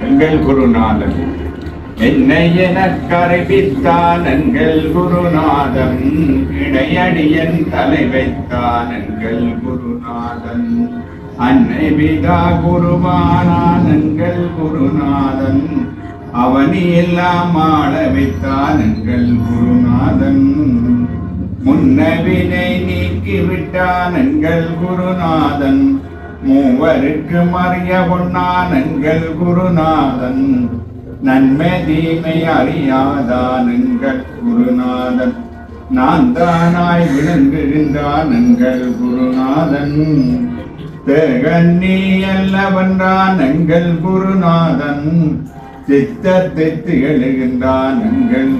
எங்கள் குருநாதன். என்னை என அறிவித்தான் எங்கள் குருநாதன். இடையடியன் தலை வைத்தான் எங்கள் குருநாதன். அன்னை பிதா குருவானான் எங்கள் குருநாதன். அவனி எல்லாம் ஆள வைத்தான் எங்கள் குருநாதன். முன்னவினை நீக்கிவிட்டான் எங்கள் குருநாதன். மூவருக்கு மறிய பொன்னானங்கள் குருநாதன். நன்மை தீமை அறியாதானுங்கள் குருநாதன். நான் தானாய் விழுந்திருந்தானுங்கள் குருநாதன் தேகன்னி அல்லவென்றான் குருநாதன். சித்தத்தை எழுகின்றான்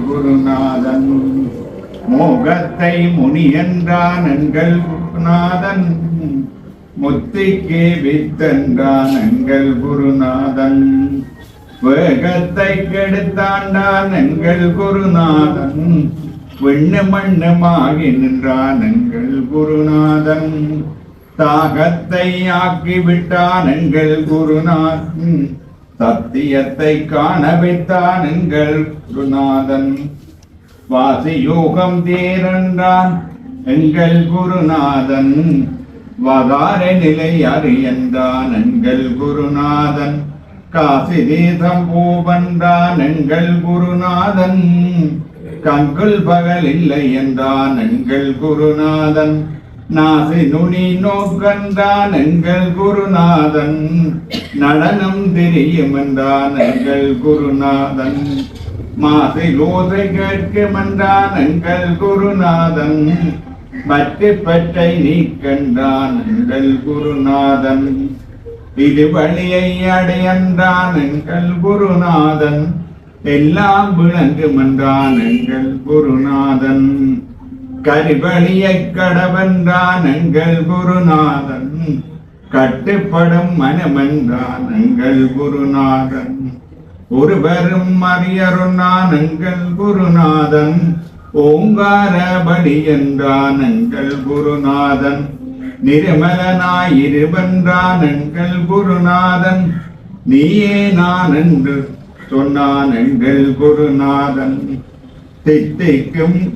குருநாதன். மோகத்தை முனி என்றான் எங்கள் குருநாதன். முத்திக்கே வித்தன்றான் எங்கள் குருநாதன். வேகத்தை கெடுத்தாண்டான் எங்கள் குருநாதன். வெண்ணு மண்ணுமாகி நின்றான் எங்கள் குருநாதன். தாகத்தை ஆக்கி விட்டான் எங்கள் குருநாதன். சத்தியத்தை காண வைத்தான் எங்கள் குருநாதன். வாசி யோகம் தேரன்றான் எங்கள் குருநாதன். வதார நிலை அறியந்தான் எங்கள் குருநாதன். காசி தேசம் பூவன்றான் எங்கள் குருநாதன். கங்குல் பகல் இல்லை என்றான் எங்கள் குருநாதன். நாசி நுனி நோக்கந்தான் எங்கள் குருநாதன். நடனம் தெரியும் என்றான் எங்கள் குருநாதன். மாசை லோசை கேட்கும் என்றான் எங்கள் குருநாதன். மற்ற பற்றை நீ கண்டான் எங்கள் குருநாதன். இது வழியை அடையன்றான் எங்கள் குருநாதன். எல்லாம் விளங்கும் என்றான் எங்கள் குருநாதன். கரிவழியை கடவென்றான் எங்கள் குருநாதன். கட்டுப்படும் மனமென்றான் எங்கள் குருநாதன். ஒருவரும் அறியருன்னான் எங்கள் குருநாதன். ஓங்காரபடி என்றான் எங்கள் குருநாதன். நிருமலனாய் இருவன்றான் எங்கள் குருநாதன். நீயே நான் என்று சொன்னான் எங்கள் குருநாதன். தித்திக்கும்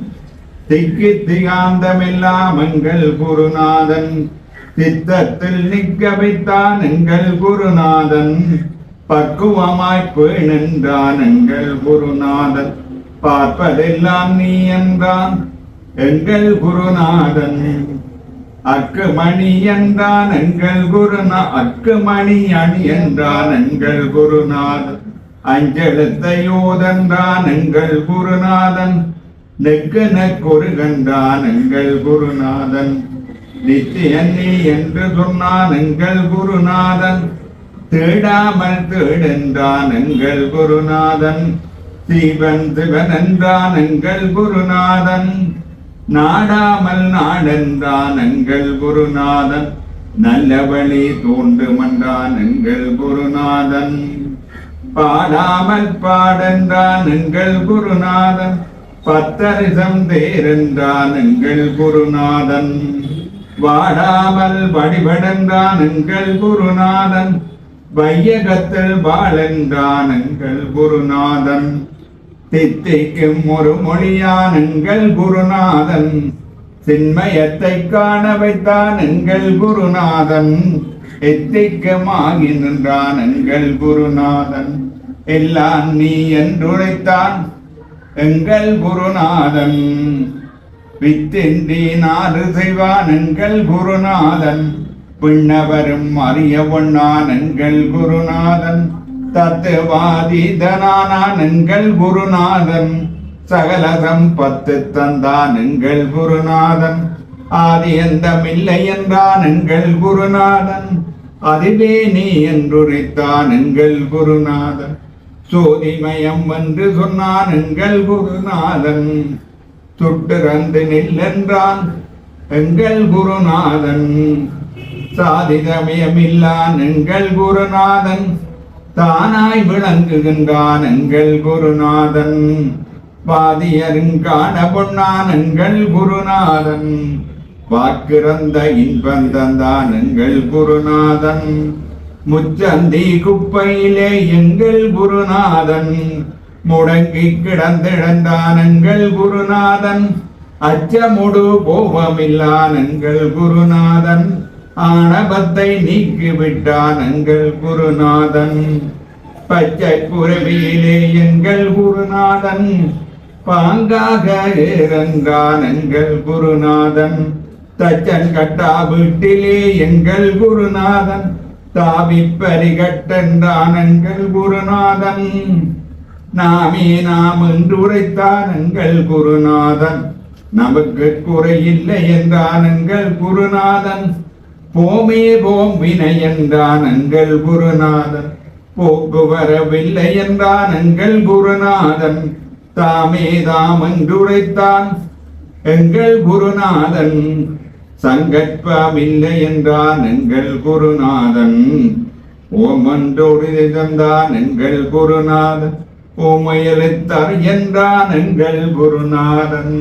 திக்கு திகாந்தமெல்லாம் எங்கள் குருநாதன். தித்தத்தில் நிற்க வைத்தான் எங்கள் குருநாதன். பக்குவமாய்ப்பு நின்றான் எங்கள் குருநாதன். பார்ப்பதெல்லாம் நீ என்றான் எங்கள் குருநாதன். அக்குமணி என்றான் எங்கள் குருநா அக்குமணி அணி என்றான் எங்கள் குருநாதன். அஞ்செழுத்தை எங்கள் குருநாதன். நெக்கு நெக்கொரு கண்டான் எங்கள் குருநாதன். நித்தியன் நீ என்று சொன்னான் எங்கள் குருநாதன். தேடாமல் தேடென்றான் எங்கள் குருநாதன். சீவன் சிவன் எங்கள் குருநாதன். நாடாமல் நாடென்றான் எங்கள் குருநாதன். நல்ல வழி தோன்றுமென்றான் எங்கள் குருநாதன். பாடாமல் பாடென்றான் எங்கள் குருநாதன். பத்தரிசம் தேரென்றான் எங்கள் குருநாதன். வாடாமல் வடிவடென்றான் எங்கள் குருநாதன். வையகத்தில் வாழென்றான் எங்கள் குருநாதன். தித்திக்கும் ஒரு மொழியான் எங்கள் குருநாதன். சின்மயத்தை காண வைத்தான் எங்கள் குருநாதன். எத்திக்கமாகி நின்றான் எங்கள் குருநாதன். எல்லாம் நீ என்றுரைத்தான் எங்கள் குருநாதன். வித்தின்றி நாடு செய்வான் எங்கள் குருநாதன். பின்னவரும் அறிய ஒண்ணான் எங்கள் குருநாதன். தத்துவாதீதனானான் எங்கள் குருநாதன் சகல சம்பத்து தந்தான் எங்கள் குருநாதன். ஆதி எந்தமில்லை என்றான் எங்கள் குருநாதன் அதுவே நீ என்றுரைத்தான் எங்கள் குருநாதன். சோதிமயம் என்று சொன்னான் எங்கள் குருநாதன் சுட்டுறந்து நில்லென்றான் எங்கள் குருநாதன். சாதிதமயமில்லான் எங்கள் குருநாதன் தானாய் விளங்குகின்றான் எங்கள் குருநாதன். பாதியருங்கான பொன்னான் எங்கள் குருநாதன். வாக்கிறந்த இன்பந்தந்தான் எங்கள் குருநாதன். முச்சந்தி குப்பையிலே எங்கள் குருநாதன். முடங்கி கிடந்திழந்தான் எங்கள் குருநாதன். அச்சமுடு கோபமில்லான் எங்கள் குருநாதன். ஆணவத்தை நீக்கிவிட்டான் எங்கள் குருநாதன். பச்சை குருவியிலே எங்கள் குருநாதன். பாங்காக இறந்தான் எங்கள் குருநாதன். தச்சன் கட்டா வீட்டிலே எங்கள் குருநாதன். தாவி பரிகட்டென்றான் எங்கள் குருநாதன். நாமே நாம் என்று உரைத்தான் எங்கள் குருநாதன். நமக்கு குறையில்லை என்றான் எங்கள் குருநாதன். போமே போம் வினை என்றான் எங்கள் குருநாதன். போக்கு வரவில்லை என்றான் எங்கள் குருநாதன். தாமே தாம் என்றுரைத்தான் எங்கள் குருநாதன். சங்கற்பமில்லை என்றான் எங்கள் குருநாதன். ஓமன்றோடு தந்தான் எங்கள் குருநாதன். ஓமையெழுத்தார் என்றான் எங்கள் குருநாதன்.